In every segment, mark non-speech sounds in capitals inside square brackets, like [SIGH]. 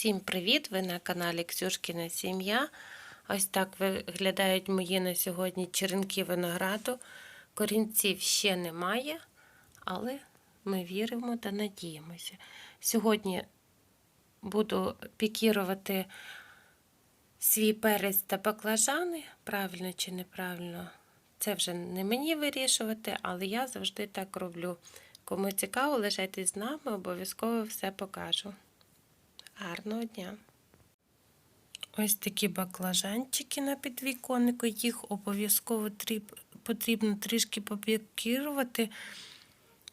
Всім привіт! Ви на каналі Ксюшкіна Сім'я. Ось так виглядають мої на сьогодні черенки винограду. Корінців ще немає, але ми віримо та надіємося. Сьогодні буду пікірувати свій перець та баклажани, правильно чи неправильно. Це вже не мені вирішувати, але я завжди так роблю. Кому цікаво, лишайтесь з нами, обов'язково все покажу. Гарного дня! Ось такі баклажанчики на підвіконнику. Їх обов'язково потрібно трішки попікірувати.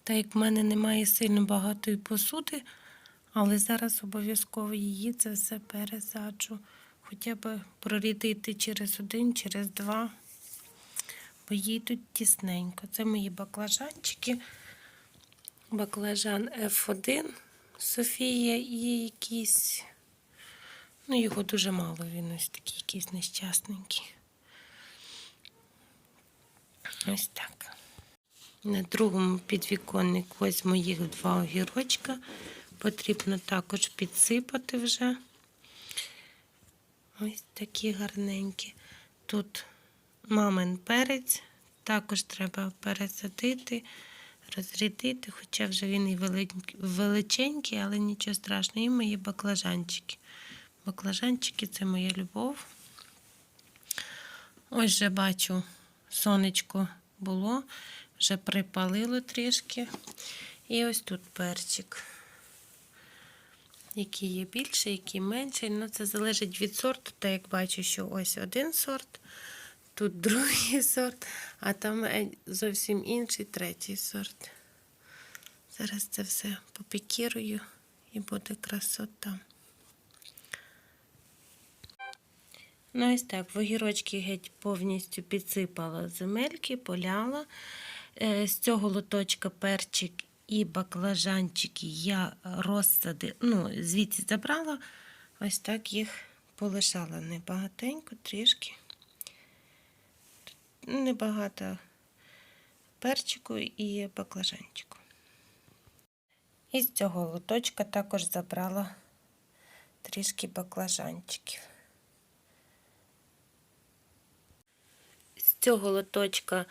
Так як в мене немає сильно багатої посуди, але зараз обов'язково її це все пересаджу. Хоча б прорідити через один, через два, бо їй тут тісненько. Це мої баклажанчики. Баклажан F1 Софія і якийсь. Ну, його дуже мало, він ось такий якийсь нещасненький. Ось так. На другому підвіконнику ось моїх два огірочка. Потрібно також підсипати вже. Ось такі гарненькі. Тут мамин перець, також треба пересадити, розрядити, хоча вже він і величенький, але нічого страшного. І мої баклажанчики. Баклажанчики це моя любов. Ось вже бачу, сонечко було, вже припалило трішки. І ось тут перчик. Який є більший, який менший. Ну, це залежить від сорту, так як бачу, що ось один сорт, тут [LAUGHS] другий сорт, а там е, зовсім інший третій сорт. Зараз це все попікірую і буде красота. Ну, ось так, в огірочки геть повністю підсипала земельки, поляла. Е, З цього лоточка перчик і баклажанчики я розсади, ну, звідси забрала, ось так їх полишала небагатенько, трішки. Небагато перчику і баклажанчику. І з цього лоточка також забрала трішки баклажанчиків. З цього лоточка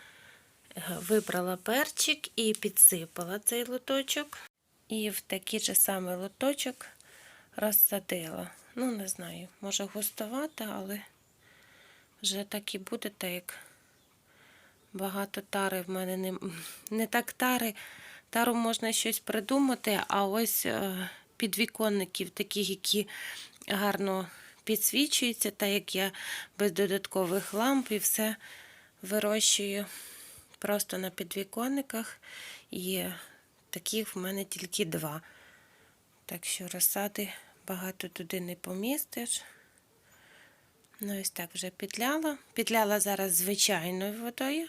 е, вибрала перчик і підсипала цей лоточок. І в такий же самий лоточок розсадила. Ну, не знаю, може густовато, але вже так і буде, так як багато тари в мене не, не так тари. Тару можна щось придумати, а ось е, підвіконників, таких, які гарно підсвічуються, так як я без додаткових ламп і все вирощую просто на підвіконниках. І таких в мене тільки два. Так що розсади багато туди не помістиш. Ну, ось так вже підляла. Підляла зараз звичайною водою.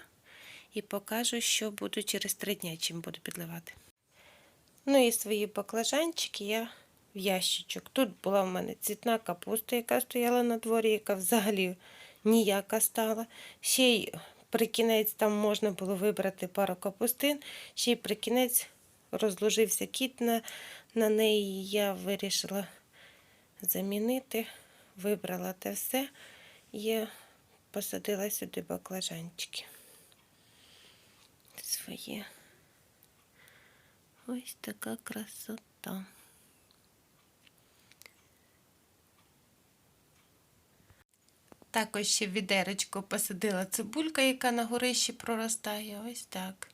І покажу, що буду через три дні, чим буду підливати. Ну і свої баклажанчики я в ящичок. Тут була в мене цвітна капуста, яка стояла на дворі, яка взагалі ніяка стала. Ще й при кінець там можна було вибрати пару капустин, ще й при кінець розложився кіт на, на неї. Я вирішила замінити, вибрала те все і посадила сюди баклажанчики свої. Ось така красота. Також ще в відеречко посадила цибулька, яка на горищі проростає. Ось так.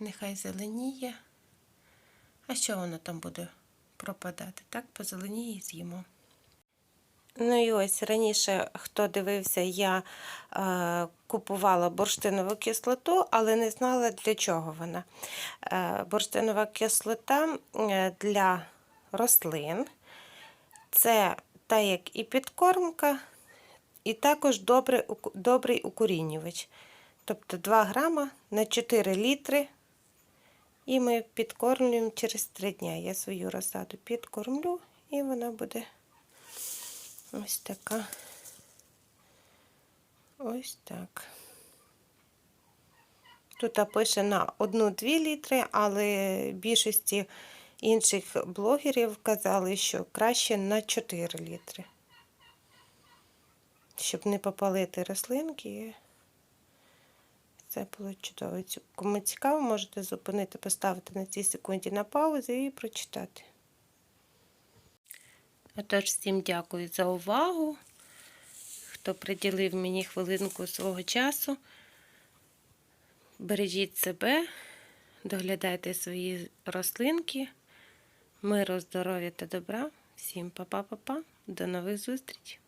Нехай зеленіє. А що воно там буде пропадати? Так, позеленіє і з'їмо. Ну і ось раніше, хто дивився, я е, купувала бурштинову кислоту, але не знала, для чого вона. Е, бурштинова кислота е, для рослин. Це та як і підкормка, і також добрий, добрий укорінювач. Тобто 2 грама на 4 літри. І ми підкормлюємо через 3 дні. Я свою розсаду підкормлю, і вона буде. Ось така. Ось так. Тут пише на 1-2 літри, але більшості інших блогерів казали, що краще на 4 літри. Щоб не попалити рослинки. Це було чудово. Кому цікаво, можете зупинити, поставити на цій секунді на паузу і прочитати. Отож, всім дякую за увагу. Хто приділив мені хвилинку свого часу. Бережіть себе, доглядайте свої рослинки. Миру, здоров'я та добра. Всім па-па-па-па. До нових зустрічей!